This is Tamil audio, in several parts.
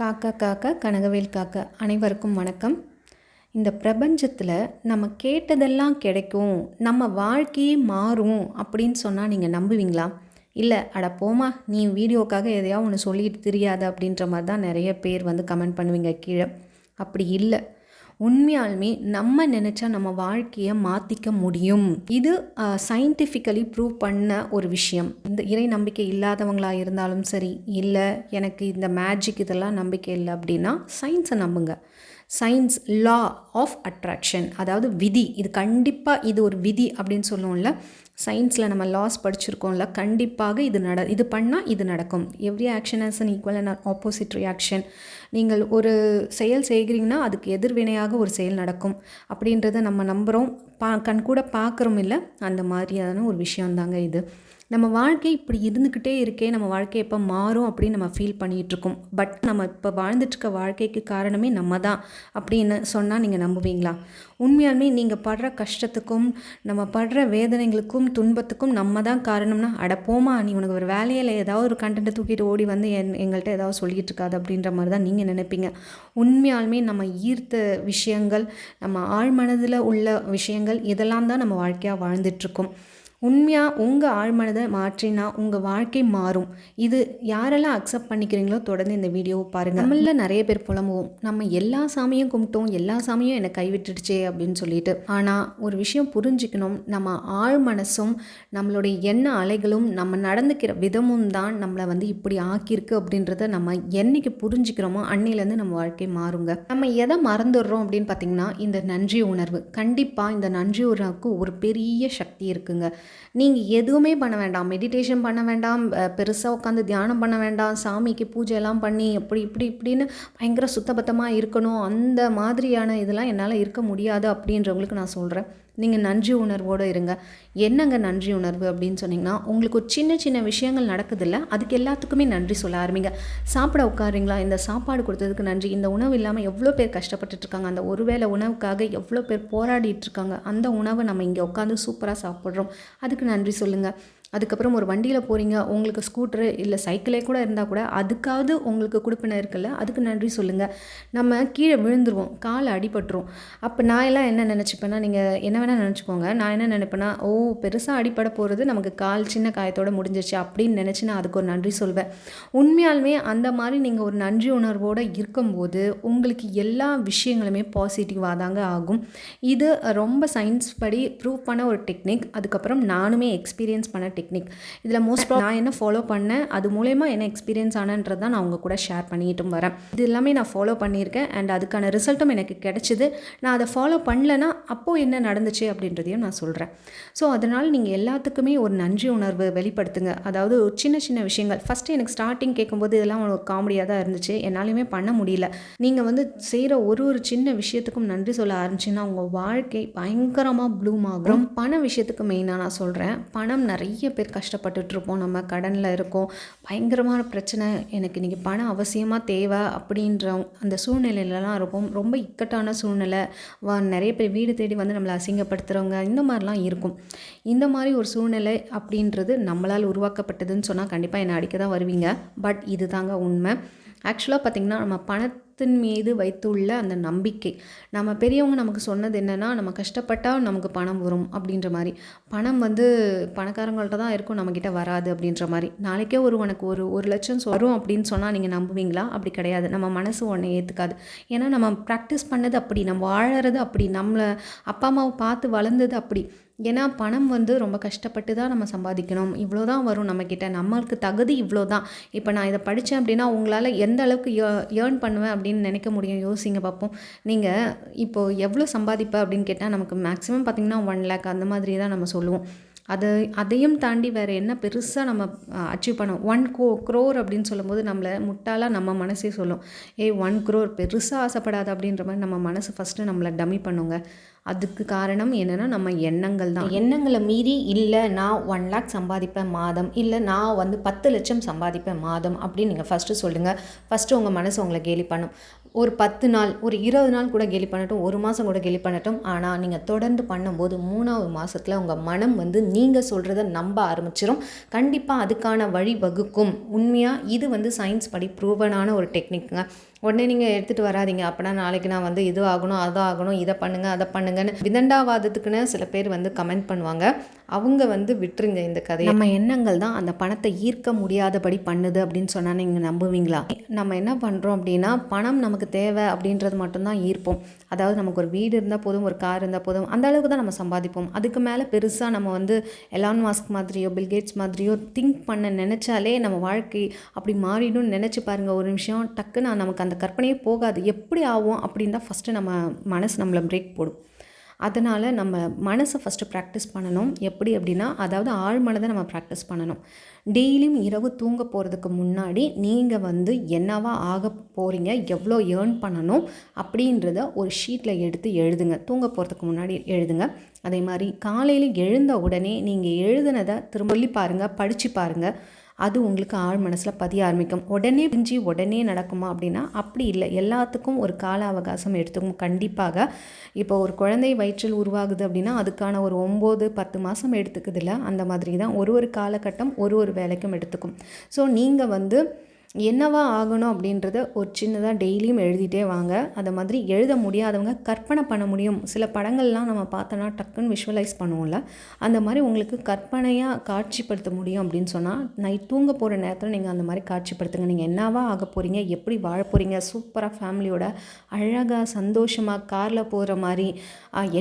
காக்கா காக்கா கனகவேல் காக்கா அனைவருக்கும் வணக்கம். இந்த பிரபஞ்சத்தில் நம்ம கேட்டதெல்லாம் கிடைக்கும் நம்ம வாழ்க்கையே மாறும் அப்படின்னு சொன்னால் நீங்கள் நம்புவீங்களா? இல்லை அட போமா நீ வீடியோக்காக எதையாவது ஒன்று சொல்லிட்டு தெரியாது அப்படின்ற மாதிரி தான் நிறைய பேர் வந்து கமெண்ட் பண்ணுவீங்க கீழே. அப்படி இல்லை. உண்மையாலுமே நம்ம நினச்சா நம்ம வாழ்க்கையை மாற்றிக்க முடியும். இது சயின்டிஃபிக்கலி ப்ரூவ் பண்ண ஒரு விஷயம். இந்த இறை நம்பிக்கை இல்லாதவங்களாக இருந்தாலும் சரி இல்லை எனக்கு இந்த மேஜிக் இதெல்லாம் நம்பிக்கை இல்லை அப்படின்னா சயின்ஸை நம்புங்க. சயின்ஸ் லா ஆஃப் அட்ராக்ஷன் அதாவது விதி. இது கண்டிப்பாக இது ஒரு விதி அப்படின்னு சொல்லுவோம்ல. சயின்ஸில் நம்ம லாஸ் படிச்சிருக்கோம்ல கண்டிப்பாக இது நட இது பண்ணால் இது நடக்கும். Every action has an equal and opposite reaction நீங்கள் ஒரு செயல் செய்கிறீங்கன்னா அதுக்கு எதிர்வினையாக ஒரு செயல் நடக்கும். அப்படின்றத நம்ம நம்புகிறோம் பா கண் கூட பார்க்குறோம் இல்லை அந்த மாதிரியான ஒரு விஷயந்தாங்க இது. நம்ம வாழ்க்கை இப்படி இருந்துக்கிட்டே இருக்கே நம்ம வாழ்க்கை எப்போ மாறும் அப்படின்னு நம்ம ஃபீல் பண்ணிகிட்ருக்கோம். பட் நம்ம இப்போ வாழ்ந்துட்டுருக்க வாழ்க்கைக்கு காரணமே நம்ம தான் அப்படின்னு சொன்னால் நீங்கள் நம்புவீங்களா? உண்மையாலுமே நீங்கள் படுற கஷ்டத்துக்கும் நம்ம படுற வேதனைகளுக்கும் துன்பத்துக்கும் நம்ம தான் காரணம்னா அடப்போமா? நீ உனக்கு ஒரு வேலையில் ஏதாவது ஒரு கண்டென்ட்டை தூக்கிட்டு ஓடி வந்து என் எங்கள்கிட்ட ஏதாவது சொல்லிகிட்டு இருக்காது அப்படின்ற மாதிரி தான் நீங்கள் நினைப்பீங்க. உண்மையாலுமே நம்ம ஈர்த்த விஷயங்கள் நம்ம ஆழ்மனதில் உள்ள விஷயங்கள் இதெல்லாம் தான் நம்ம வாழ்க்கையாக வாழ்ந்துட்டுருக்கோம் உண்மையாக உங்கள் ஆழ்மனதை மாற்றினா உங்கள் வாழ்க்கை மாறும். இது யாரெல்லாம் அக்செப்ட் பண்ணிக்கிறீங்களோ தொடர்ந்து இந்த வீடியோவை பாருங்கள் நம்மள நிறைய பேர் புலம்புவோம். நம்ம எல்லா சாமியும் கும்பிட்டோம். எல்லா சாமியும் என்னை கைவிட்டுடுச்சே அப்படின்னு சொல்லிட்டு. ஆனால் ஒரு விஷயம் புரிஞ்சுக்கணும். நம்ம ஆழ் மனசும் நம்மளுடைய எண்ண அலைகளும் நம்ம நடந்துக்கிற விதமும் தான் நம்மளை வந்து இப்படி ஆக்கியிருக்கு அப்படின்றத நம்ம என்னைக்கு புரிஞ்சுக்கிறோமோ அன்னையிலேருந்து நம்ம வாழ்க்கை மாறுங்க. நம்ம எதை மறந்துடுறோம் அப்படின்னு பார்த்தீங்கன்னா இந்த நன்றி உணர்வு. கண்டிப்பாக இந்த நன்றி உணர்வுக்கு ஒரு பெரிய சக்தி இருக்குங்க. நீங்கள் எதுவுமே பண்ண வேண்டாம். மெடிடேஷன் பண்ண வேண்டாம். பெருசாக உட்காந்து தியானம் பண்ண வேண்டாம். சாமிக்கு பூஜையெல்லாம் பண்ணி அப்படி இப்படி இப்படின்னு பயங்கர சுத்தபத்தமாக இருக்கணும். அந்த மாதிரியான இதெல்லாம் என்னால் இருக்க முடியாது அப்படின்றவங்களுக்கு நான் சொல்கிறேன் நீங்கள் நன்றி உணர்வோடு இருங்க. என்னங்க நன்றி உணர்வு அப்படின்னு சொன்னிங்கன்னா உங்களுக்கு ஒரு சின்ன சின்ன விஷயங்கள் நடக்குதில்ல அதுக்கு எல்லாத்துக்குமே நன்றி சொல்ல ஆரம்பிங்க. சாப்பிட உட்காருங்களா இந்த சாப்பாடு கொடுத்ததுக்கு நன்றி. இந்த உணவு இல்லாமல் எவ்வளோ பேர் கஷ்டப்பட்டுட்ருக்காங்க அந்த ஒருவேளை உணவுக்காக எவ்வளோ பேர் போராடிட்டு இருக்காங்க? அந்த உணவை நம்ம இங்கே உட்காந்து சூப்பராக சாப்பிட்றோம். அதுக்கு நன்றி சொல்லுங்கள் அதுக்கப்புறம் ஒரு வண்டியில் போகிறீங்க உங்களுக்கு ஸ்கூட்டரு இல்லை சைக்கிளே கூட இருந்தால் கூட அதுக்காவது உங்களுக்கு கொடுப்பின இருக்குல்ல அதுக்கு நன்றி சொல்லுங்கள் நம்ம கீழே விழுந்துருவோம் காலை அடிபட்டுரும். அப்போ நான் எல்லாம் என்ன நினச்சிப்பேன்னா நீங்கள் என்ன வேணால் நினச்சிக்கோங்க. நான் என்ன நினைப்பேன்னா ஓ பெருசாக அடிபட போகிறது நமக்கு கால் சின்ன காயத்தோடு முடிஞ்சிச்சு அப்படின்னு நினச்சி நான் அதுக்கு ஒரு நன்றி சொல்வேன். உண்மையாலுமே அந்த மாதிரி நீங்கள் ஒரு நன்றி உணர்வோடு இருக்கும்போது உங்களுக்கு எல்லா விஷயங்களுமே பாசிட்டிவாக தாங்க ஆகும். இது ரொம்ப சயின்ஸ் படி ப்ரூவ் பண்ண ஒரு டெக்னிக் அதுக்கப்புறம் நானுமே எக்ஸ்பீரியன்ஸ் பண்ண டெக்னிக் இதில் மோஸ்ட் நான் என்ன ஃபாலோ பண்ணேன் அது மூலயமா என்ன எக்ஸ்பீரியன்ஸ் ஆனன்றது தான் நான் அவங்க கூட ஷேர் பண்ணிட்டும் வரேன். இது எல்லாமே நான் ஃபாலோ பண்ணியிருக்கேன் அண்ட் அதுக்கான ரிசல்ட்டும் எனக்கு கிடச்சிது. நான் அதை ஃபாலோ பண்ணலன்னா அப்போது என்ன நடந்துச்சு அப்படின்றதையும் நான் சொல்கிறேன் ஸோ அதனால் நீங்கள் எல்லாத்துக்குமே ஒரு நன்றி உணர்வு வெளிப்படுத்துங்க. அதாவது ஒரு சின்ன சின்ன விஷயங்கள். ஃபஸ்ட்டு எனக்கு ஸ்டார்டிங் கேட்கும்போது இதெல்லாம் ஒரு காமெடியாக தான் இருந்துச்சு. என்னாலையுமே பண்ண முடியல. நீங்கள் வந்து செய்கிற ஒரு ஒரு சின்ன விஷயத்துக்கும் நன்றி சொல்ல ஆரம்பிச்சுன்னா உங்கள் வாழ்க்கை பயங்கரமாக ப்ளூம் ஆகும். பண விஷயத்துக்கு மெயினாக நான் சொல்கிறேன் பணம் நிறைய நிறைய பேர் கஷ்டப்பட்டுட்ருப்போம். நம்ம கடனில் இருக்கோம். பயங்கரமான பிரச்சனை. எனக்கு இன்றைக்கி பணம் அவசியமாக தேவை அப்படின்ற அந்த சூழ்நிலையிலலாம் இருப்போம். ரொம்ப இக்கட்டான சூழ்நிலை. வா நிறைய பேர் வீடு தேடி வந்து நம்மளை அசிங்கப்படுத்துகிறவங்க இந்த மாதிரிலாம் இருக்கும். இந்த மாதிரி ஒரு சூழ்நிலை அப்படின்றது நம்மளால் உருவாக்கப்பட்டதுன்னு சொன்னால் கண்டிப்பாக என்னை அடிக்க தான் வருவீங்க. பட் இது தாங்க உண்மை. ஆக்சுவலாக பார்த்திங்கன்னா நம்ம பணத்தின் மீது வைத்துள்ள அந்த நம்பிக்கை. நம்ம பெரியவங்க நமக்கு சொன்னது என்னென்னா நம்ம கஷ்டப்பட்டால் நமக்கு பணம் வரும் அப்படின்ற மாதிரி. பணம் வந்து பணக்காரங்கள்ட்ட தான் இருக்கும் நம்மக்கிட்ட வராது அப்படின்ற மாதிரி. நாளைக்கே ஒரு உனக்கு ஒரு ஒரு லட்சம் வரும் அப்படின்னு சொன்னால் நீங்கள் நம்புவீங்களா? அப்படி கிடையாது. நம்ம மனசு ஒன்றை ஏற்றுக்காது ஏன்னா நம்ம ப்ராக்டிஸ் பண்ணது அப்படி நம்ம வாழறது அப்படி நம்மளை அப்பா அம்மாவை பார்த்து வளர்ந்தது அப்படி. ஏன்னா பணம் வந்து ரொம்ப கஷ்டப்பட்டு தான் நம்ம சம்பாதிக்கணும். இவ்வளோ தான் வரும் நம்மக்கிட்ட நம்மளுக்கு தகுதி இவ்வளோ தான் இப்போ நான் இதை படித்தேன் அப்படின்னா உங்களால் எந்த அளவுக்கு ஏர்ன் பண்ணுவேன் அப்படின்னு நினைக்க முடியும். யோசிங்க பார்ப்போம். நீங்கள் இப்போது எவ்வளோ சம்பாதிப்பேன் அப்படின்னு கேட்டால் நமக்கு மேக்ஸிமம் பார்த்திங்கன்னா ஒன் லேக் அந்த மாதிரி தான் நம்ம சொல்லுவோம். அதை அதையும் தாண்டி வேறு என்ன பெருசாக நம்ம அச்சீவ் பண்ணோம்? ஒன் கோ க்ரோர் அப்படின்னு சொல்லும்போது நம்மளை முட்டாளாக நம்ம மனசே சொல்லும். ஏய் ஒன் க்ரோர் பெருசாக ஆசைப்படாது அப்படின்ற மாதிரி நம்ம மனசு ஃபஸ்ட்டு நம்மளை டம்மி பண்ணுங்க. அதுக்கு காரணம் என்னென்னா நம்ம எண்ணங்கள் தான். எண்ணங்களை மீறி இல்லை நான் ஒன் லேக் சம்பாதிப்பேன் மாதம் இல்லை நான் வந்து பத்து லட்சம் சம்பாதிப்பேன் மாதம் அப்படின்னு நீங்கள் ஃபஸ்ட்டு சொல்லுங்கள் ஃபஸ்ட்டு உங்கள் மனசு உங்களை கேலி பண்ணும். ஒரு பத்து நாள் ஒரு இருபது நாள் கூட கேலி பண்ணட்டும் ஒரு மாதம் கூட கேலி பண்ணட்டும். ஆனால் நீங்கள் தொடர்ந்து பண்ணும்போது மூணாவது மாதத்தில் உங்கள் மனம் வந்து நீங்கள் சொல்கிறத நம்ப ஆரம்பிச்சிடும் கண்டிப்பாக அதுக்கான வழி வகுக்கும் உண்மையாக இது வந்து சயின்ஸ் படி ப்ரூவனான ஒரு டெக்னிக்குங்க உடனே நீங்கள் எடுத்துகிட்டு வராதீங்க. அப்படின்னா நாளைக்கு நான் வந்து இது ஆகணும் அது ஆகணும் இதை பண்ணுங்கள் அதை பண்ணுங்கன்னு விதண்டாவாதத்துக்குன்னு சில பேர் வந்து கமெண்ட் பண்ணுவாங்க. அவங்க வந்து விட்டுருங்க இந்த கதையை. நம்ம எண்ணங்கள் தான் அந்த பணத்தை ஈர்க்க முடியாதபடி பண்ணுது அப்படின்னு சொன்னால் நீங்கள் நம்புவீங்களா? நம்ம என்ன பண்ணுறோம் அப்படின்னா பணம் நமக்கு தேவை அப்படின்றது மட்டும்தான் ஈர்ப்போம். அதாவது நமக்கு ஒரு வீடு இருந்தால் போதும் ஒரு கார் இருந்தால் போதும் அந்த அளவுக்கு தான் நம்ம சம்பாதிப்போம். அதுக்கு மேலே பெருசாக நம்ம வந்து எலான் மாஸ்க் மாதிரியோ பில்கேட்ஸ் மாதிரியோ திங்க் பண்ண நினச்சாலே நம்ம வாழ்க்கை அப்படி மாறிடும் நினச்சி பாருங்கள் ஒரு நிமிஷம் டக்குன்னு நமக்கு அந்த கற்பனையே போகாது. எப்படி ஆகும் அப்படின்னு தான் ஃபஸ்ட்டு நம்ம மனசு நம்மளை பிரேக் போடும். அதனால் நம்ம மனசை ஃபஸ்ட்டு ப்ராக்டிஸ் பண்ணணும். எப்படி அப்படின்னா அதாவது ஆழ்மனதை நம்ம ப்ராக்டிஸ் பண்ணணும். டெய்லியும் இரவு தூங்க போகிறதுக்கு முன்னாடி நீங்கள் வந்து என்னவா ஆக போகிறீங்க எவ்வளோ ஏர்ன் பண்ணணும் அப்படின்றத ஒரு ஷீட்டில் எடுத்து எழுதுங்க. தூங்க போகிறதுக்கு முன்னாடி எழுதுங்க. அதே மாதிரி காலையில் எழுந்த உடனே நீங்கள் எழுதுனதை திரும்ப சொல்லி பாருங்கள் படித்து பாருங்கள் அது உங்களுக்கு ஆழ் மனசில் பதிய ஆரம்பிக்கும். உடனே பிரிஞ்சு உடனே நடக்குமா அப்படின்னா அப்படி இல்லை. எல்லாத்துக்கும் ஒரு கால அவகாசம் எடுத்துக்கும். கண்டிப்பாக இப்போ ஒரு குழந்தை வயிற்றில் உருவாகுது அப்படின்னா அதுக்கான ஒரு ஒம்பது பத்து மாதம் எடுத்துக்குதுல்ல? அந்த மாதிரி தான் ஒரு ஒரு காலகட்டம் ஒரு ஒரு வேலைக்கும் எடுத்துக்கும். ஸோ நீங்கள் வந்து என்னவா ஆகணும் அப்படின்றத ஒரு சின்னதாக டெய்லியும் எழுதிட்டே வாங்க. அதை மாதிரி எழுத முடியாதவங்க கற்பனை பண்ண முடியும். சில படங்கள்லாம் நம்ம பார்த்தோன்னா டக்குன்னு விஷுவலைஸ் பண்ணுவோம்ல. அந்த மாதிரி உங்களுக்கு கற்பனையாக காட்சிப்படுத்த முடியும் அப்படின்னு சொன்னால் நைட் தூங்க போகிற நேரத்தில் நீங்கள் அந்த மாதிரி காட்சிப்படுத்துங்க. நீங்கள் என்னவா ஆக போகிறீங்க எப்படி வாழ போகிறீங்க சூப்பராக ஃபேமிலியோட அழகாக சந்தோஷமாக காரில் போகிற மாதிரி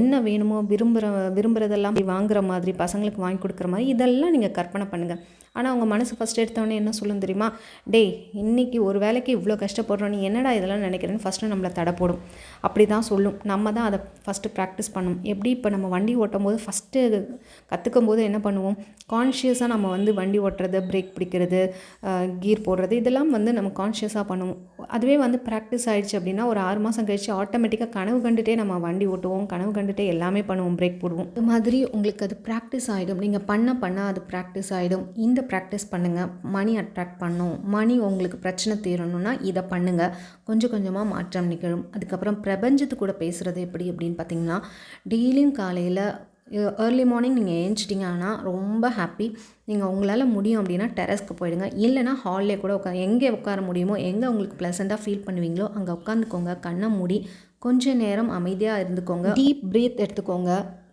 என்ன வேணுமோ விரும்புகிற விரும்புகிறதெல்லாம் வாங்குகிற மாதிரி பசங்களுக்கு வாங்கி கொடுக்குற மாதிரி இதெல்லாம் நீங்கள் கற்பனை பண்ணுங்கள் ஆனால் அவங்க மனசு ஃபஸ்ட் எடுத்தவொடனே என்ன சொல்லும் தெரியுமா? டேய் இன்றைக்கி ஒரு வேலைக்கு இவ்வளோ கஷ்டப்படுறோம் நீ என்னடா இதெல்லாம் நினைக்கிறேன்னு ஃபஸ்ட்டு நம்மளை தடை போடும். அப்படி தான் சொல்லும். நம்ம தான் அதை ஃபஸ்ட்டு ப்ராக்டிஸ் பண்ணும் எப்படி இப்போ நம்ம வண்டி ஓட்டும் போது ஃபஸ்ட்டு கற்றுக்கும் போது என்ன பண்ணுவோம்? கான்ஷியஸாக நம்ம வந்து வண்டி ஓட்டுறது பிரேக் பிடிக்கிறது கீர் போடுறது இதெல்லாம் வந்து நம்ம கான்ஷியஸாக பண்ணுவோம். அதுவே வந்து ப்ராக்டிஸ் ஆகிடுச்சு அப்படின்னா ஒரு ஆறு மாதம் கழிச்சு ஆட்டோமேட்டிக்காக கனவு கண்டுட்டே நம்ம வண்டி ஓட்டுவோம். கனவு கண்டுட்டே எல்லாமே பண்ணுவோம் பிரேக் போடுவோம். இது மாதிரி உங்களுக்கு அது ப்ராக்டிஸ் ஆகிடும் நீங்கள் பண்ண பண்ண அது ப்ராக்டிஸ் ஆகிடும் இந்த ப்ராக்டிஸ் பண்ணுங்கள் மணி அட்ராக்ட் பண்ணும். மணி உங்களுக்கு பிரச்சனை தீரணும்னா இதை பண்ணுங்கள் கொஞ்சம் கொஞ்சமாக மாற்றம் நிகழும். அதுக்கப்புறம் பிரபஞ்சத்து கூட பேசுகிறது எப்படி அப்படின்னு பார்த்தீங்கன்னா டெய்லியும் காலையில் ஏர்லி மார்னிங் நீங்கள் ஏஞ்சிட்டிங்கன்னா ரொம்ப ஹாப்பி நீங்கள் உங்களால் முடியும் அப்படின்னா டெரஸ்க்கு போயிடுங்க. இல்லைனா ஹால்லே கூட உட்காந்து எங்கே உட்கார முடியுமோ எங்கே உங்களுக்கு ப்ளசண்ட்டாக ஃபீல் பண்ணுவீங்களோ அங்கே உட்காந்துக்கோங்க. கண்ணை மூடி கொஞ்சம் நேரம் அமைதியாக இருந்துக்கோங்க. டீப் ப்ரீத் எடுத்துக்கோங்க.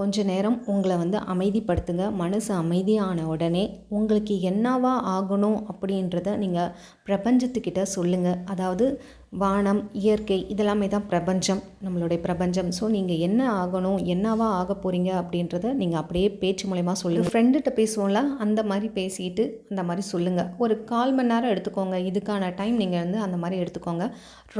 கொஞ்ச நேரம் உங்களை வந்து அமைதிப்படுத்துங்க. மனசு அமைதியான உடனே உங்களுக்கு என்னவா ஆகணும் அப்படின்றத நீங்கள் பிரபஞ்சத்துக்கிட்ட சொல்லுங்கள் அதாவது வானம் இயற்கை இதெல்லாமே தான் பிரபஞ்சம் நம்மளுடைய பிரபஞ்சம். ஸோ நீங்கள் என்ன ஆகணும் என்னவா ஆக போகிறீங்க அப்படின்றத நீங்கள் அப்படியே பேச்சு மூலயமா சொல்லுங்கள் ஃப்ரெண்டுகிட்ட பேசுவோம்ல அந்த மாதிரி பேசிட்டு அந்த மாதிரி சொல்லுங்கள் ஒரு கால் மணி நேரம் எடுத்துக்கோங்க. இதுக்கான டைம் நீங்கள் வந்து அந்த மாதிரி எடுத்துக்கோங்க.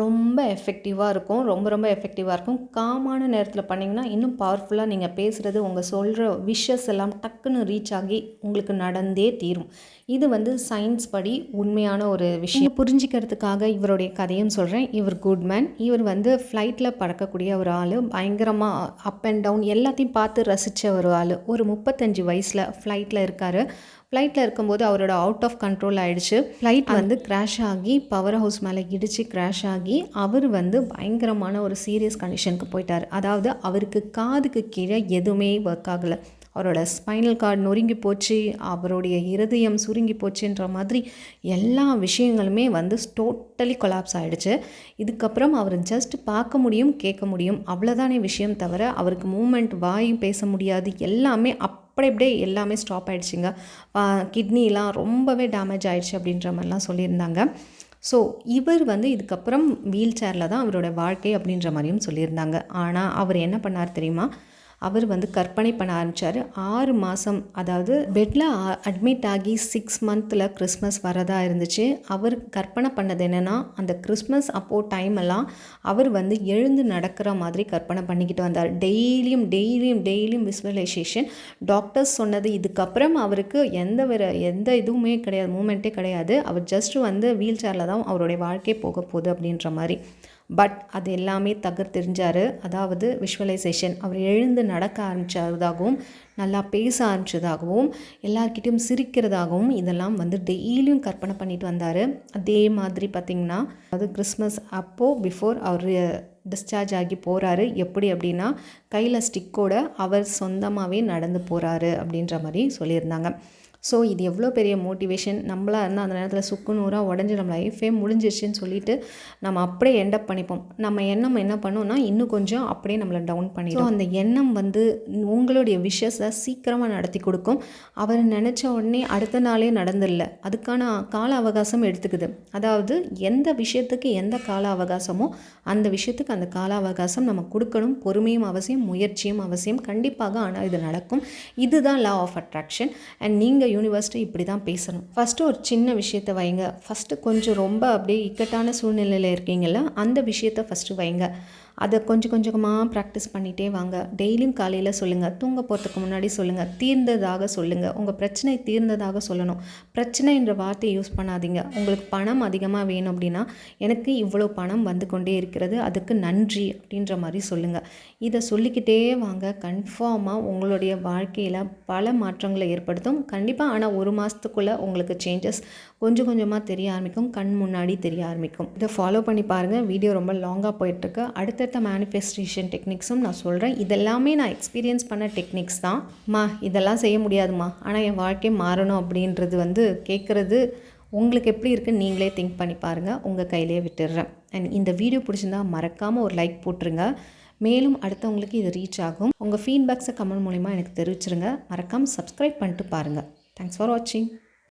ரொம்ப எஃபெக்டிவாக இருக்கும். ரொம்ப ரொம்ப எஃபெக்டிவாக இருக்கும். காமான நேரத்தில் பண்ணிங்கன்னா இன்னும் பவர்ஃபுல்லாக நீங்கள் பேசுகிறது உங்கள் சொல்கிற விஷஸ் எல்லாம் டக்குன்னு ரீச் ஆகி உங்களுக்கு நடந்தே தீரும். இது வந்து சயின்ஸ் படி உண்மையான ஒரு விஷயம். புரிஞ்சிக்கிறதுக்காக இவருடைய கதையும் சொல்கிறேன் இவர் குட் மேன் இவர் வந்து ஃப்ளைட்டில் பறக்கக்கூடிய ஒரு ஆள். பயங்கரமாக அப் அண்ட் டவுன் எல்லாத்தையும் பார்த்து ரசித்த ஒரு ஆள். ஒரு முப்பத்தஞ்சு வயசில் ஃப்ளைட்டில் இருக்கார். ஃப்ளைட்டில் இருக்கும்போது அவரோட அவுட் ஆஃப் கண்ட்ரோல் ஆகிடுச்சு ஃப்ளைட் வந்து கிராஷ் ஆகி பவர் ஹவுஸ் மேலே இடித்து கிராஷ் ஆகி அவர் வந்து பயங்கரமான ஒரு சீரியஸ் கண்டிஷனுக்கு போயிட்டார். அதாவது அவருக்கு காதுக்கு கீழே எதுவுமே ஒர்க் ஆகலை. அவரோட ஸ்பைனல் கார்டு நொறுங்கி போச்சு அவருடைய இருதயம் சுருங்கி போச்சுன்ற மாதிரி எல்லா விஷயங்களுமே வந்து டோட்டலி கொலாப்ஸ் ஆகிடுச்சு இதுக்கப்புறம் அவர் ஜஸ்ட் பார்க்க முடியும் கேட்க முடியும். அவ்வளோதானே விஷயம் தவிர அவருக்கு மூமெண்ட் வாயும் பேச முடியாது. எல்லாமே அப்படி அப்படியே எல்லாமே ஸ்டாப் ஆகிடுச்சிங்க கிட்னிலாம் ரொம்பவே டேமேஜ் ஆகிடுச்சு அப்படின்ற மாதிரிலாம் சொல்லியிருந்தாங்க. ஸோ இவர் வந்து இதுக்கப்புறம் வீல் சேரில் தான் அவரோட வாழ்க்கை அப்படின்ற மாதிரியும் சொல்லியிருந்தாங்க. ஆனால் அவர் என்ன பண்ணார் தெரியுமா? அவர் வந்து கற்பனை பண்ண ஆரம்பித்தார் ஆறு மாதம் அதாவது பெட்டில் அட்மிட் ஆகி சிக்ஸ் மந்தில் கிறிஸ்மஸ் வரதா இருந்துச்சு. அவர் கற்பனை பண்ணது என்னென்னா அந்த கிறிஸ்மஸ் அப்போது டைம் எல்லாம் அவர் வந்து எழுந்து நடக்கிற மாதிரி கற்பனை பண்ணிக்கிட்டு வந்தார். டெய்லியும் டெய்லியும் டெய்லியும் விஸ்வலைசேஷன் டாக்டர்ஸ் சொன்னது இதுக்கப்புறம் அவருக்கு எந்த வேறு எந்த இதுவுமே கிடையாது மூமெண்ட்டே கிடையாது. அவர் ஜஸ்ட் வந்து வீல் சேரில் தான் அவருடைய வாழ்க்கை போக போகுது அப்படின்ற மாதிரி. பட் அது எல்லாமே தகர்த்தெறிஞ்சார் அதாவது விஷுவலைசேஷன் அவர் எழுந்து நடக்க ஆரம்பித்ததாகவும் நல்லா பேச ஆரம்பித்ததாகவும் எல்லார்கிட்டையும் சிரிக்கிறதாகவும் இதெல்லாம் வந்து டெய்லியும் கற்பனை பண்ணிட்டு வந்தார். அதே மாதிரி பார்த்திங்கன்னா அது கிறிஸ்மஸ் அப்போது பிஃபோர் அவர் டிஸ்சார்ஜ் ஆகி போகிறாரு எப்படி அப்படின்னா கையில் ஸ்டிக்கோட அவர் சொந்தமாகவே நடந்து போகிறாரு அப்படின்ற மாதிரி சொல்லியிருந்தாங்க. ஸோ இது எவ்வளோ பெரிய மோட்டிவேஷன் நம்மளாக இருந்தால் அந்த நேரத்தில் சுக்கு நூறாக உடஞ்சி நம்ம லைஃபே முடிஞ்சிருச்சுன்னு சொல்லிட்டு நம்ம அப்படியே எண்டப் பண்ணிப்போம். நம்ம எண்ணம் என்ன பண்ணோம்னா இன்னும் கொஞ்சம் அப்படியே நம்மளை டவுன் பண்ணிடும். அந்த எண்ணம் வந்து உங்களுடைய விஷஸை சீக்கிரமாக நடத்தி கொடுக்கும். அவர் நினச்ச உடனே அடுத்த நாளே நடந்துடல. அதுக்கான கால அவகாசம் எடுத்துக்குது. அதாவது எந்த விஷயத்துக்கு எந்த கால அவகாசமோ அந்த விஷயத்துக்கு அந்த கால அவகாசம் நம்ம கொடுக்கணும். பொறுமையும் அவசியம் முயற்சியும் அவசியம். கண்டிப்பாக ஆனால் இது நடக்கும். இதுதான் லா ஆஃப் அட்ராக்ஷன் அண்ட் நீங்கள் யூனிவர்ஸ்ட்டு இப்படி தான் பேசணும். ஃபஸ்ட்டு ஒரு சின்ன விஷயத்தை வைங்க. ஃபஸ்ட்டு கொஞ்சம் ரொம்ப அப்படியே இக்கட்டான சூழ்நிலையில் இருக்கீங்களா அந்த விஷயத்தை ஃபஸ்ட்டு வைங்க. அதை கொஞ்சம் கொஞ்சமாக ப்ராக்டிஸ் பண்ணிகிட்டே வாங்க. டெய்லியும் காலையில் சொல்லுங்கள் தூங்க போகிறதுக்கு முன்னாடி சொல்லுங்கள் தீர்ந்ததாக சொல்லுங்கள் உங்கள் பிரச்சனை தீர்ந்ததாக சொல்லணும். பிரச்சனை என்ற வார்த்தையை யூஸ் பண்ணாதீங்க. உங்களுக்கு பணம் அதிகமாக வேணும் அப்படின்னா எனக்கு இவ்வளோ பணம் வந்து கொண்டே இருக்கிறது. அதுக்கு நன்றி அப்படின்ற மாதிரி சொல்லுங்கள் இதை சொல்லிக்கிட்டே வாங்க. கன்ஃபார்மாக உங்களுடைய வாழ்க்கையில் பல மாற்றங்களை ஏற்படுத்தும். கண்டிப்பாக ஆனால் ஒரு மாதத்துக்குள்ளே உங்களுக்கு சேஞ்சஸ் கொஞ்சம் கொஞ்சமாக தெரிய ஆரம்பிக்கும். கண் முன்னாடி தெரிய ஆரம்பிக்கும். இதை ஃபாலோ பண்ணி பாருங்கள் வீடியோ ரொம்ப லாங்காக போயிட்டுருக்கு அடுத்தடுத்த மேனிஃபெஸ்டேஷன் டெக்னிக்ஸும் நான் சொல்கிறேன் இதெல்லாமே நான் எக்ஸ்பீரியன்ஸ் பண்ண டெக்னிக்ஸ் தான். மா இதெல்லாம் செய்ய முடியாதுமா. ஆனால் என் வாழ்க்கை மாறணும் அப்படின்றது வந்து கேட்குறது உங்களுக்கு எப்படி இருக்குன்னு நீங்களே திங்க் பண்ணி பாருங்கள் உங்கள் கையிலே விட்டுடுறேன். அண்ட் இந்த வீடியோ பிடிச்சிருந்தா மறக்காமல் ஒரு லைக் போட்டுருங்க. மேலும் அடுத்தவங்களுக்கு இது ரீச் ஆகும். உங்கள் ஃபீட்பேக்ஸை கமெண்ட் மூலிமா எனக்கு தெரிவிச்சிருங்க. மறக்காமல் சப்ஸ்கிரைப் பண்ணிட்டு பாருங்கள் தேங்க்ஸ் ஃபார் வாட்சிங்